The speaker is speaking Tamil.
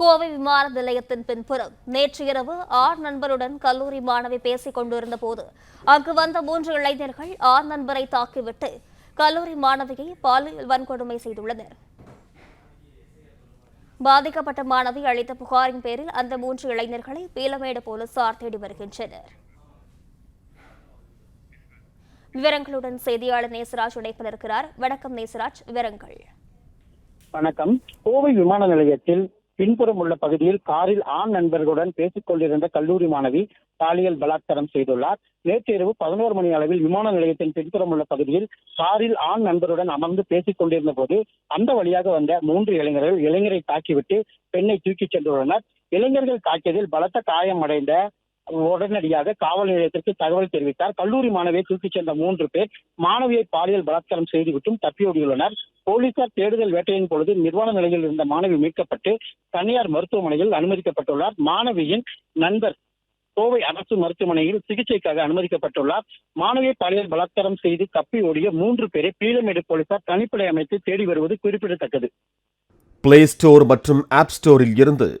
கோவை விமான நிலையத்தின் பின்புறம் நேற்று இரவு ஆண் நண்பருடன் கல்லூரி மாணவி பேசிக் கொண்டிருந்த போது அங்கு வந்த மூன்று இளைஞர்கள் ஆண் நண்பரை தாக்கிவிட்டு கல்லூரி மாணவியை பாலியல் வன்கொடுமை செய்துள்ளனர். பாதிக்கப்பட்ட மாணவி அளித்த புகாரின் பேரில் அந்த மூன்று இளைஞர்களை பீலமேடு போலீசார் தேடி வருகின்றனர். விவரங்களுடன் செய்தியாளர் நேசராஜ் இணைப்பில் இருக்கிறார். வணக்கம் நேசராஜ் விவரங்கள். வணக்கம். கோவை விமான நிலையத்தில் பின்புறம் உள்ள பகுதியில் காரில் ஆண் நண்பர்களுடன் பேசிக் கொண்டிருந்த கல்லூரி மாணவி பாலியல் பலாத்காரம் செய்துள்ளார். நேற்று இரவு பதினோரு மணி அளவில் விமான நிலையத்தின் பின்புறம் உள்ள பகுதியில் காரில் ஆண் நண்பருடன் அமர்ந்து பேசிக் கொண்டிருந்த போது அந்த வழியாக வந்த மூன்று இளைஞர்கள் இளைஞரை தாக்கிவிட்டு பெண்ணை தூக்கிச் சென்றுள்ளனர். இளைஞர்கள் தாக்கியதில் பலத்த காயம் அடைந்த உடனடியாக காவல் நிலையத்திற்கு தகவல் தெரிவித்தார். கல்லூரி மாணவியை தூக்கிச் சென்ற மூன்று பேர் மாணவியை பாலியல் பலாத்காரம் செய்துவிட்டும் தப்பியோடியுள்ளனர். போலீசார் தேடுதல் வேட்டையின் பொழுது நிர்வாண நிலையில் இருந்த மாணவி மீட்கப்பட்டு தனியார் மருத்துவமனையில் அனுமதிக்கப்பட்டுள்ளார். மாணவியின் நண்பர் கோவை அரசு மருத்துவமனையில் சிகிச்சைக்காக அனுமதிக்கப்பட்டுள்ளார். மாணவியை பாலியல் பலாத்காரம் செய்து தப்பி ஓடிய மூன்று பேரை பீலமேடு போலீசார் தனிப்படை அமைத்து தேடி வருவது குறிப்பிடத்தக்கது. பிளே ஸ்டோர் மற்றும் ஆப் ஸ்டோரில் இருந்து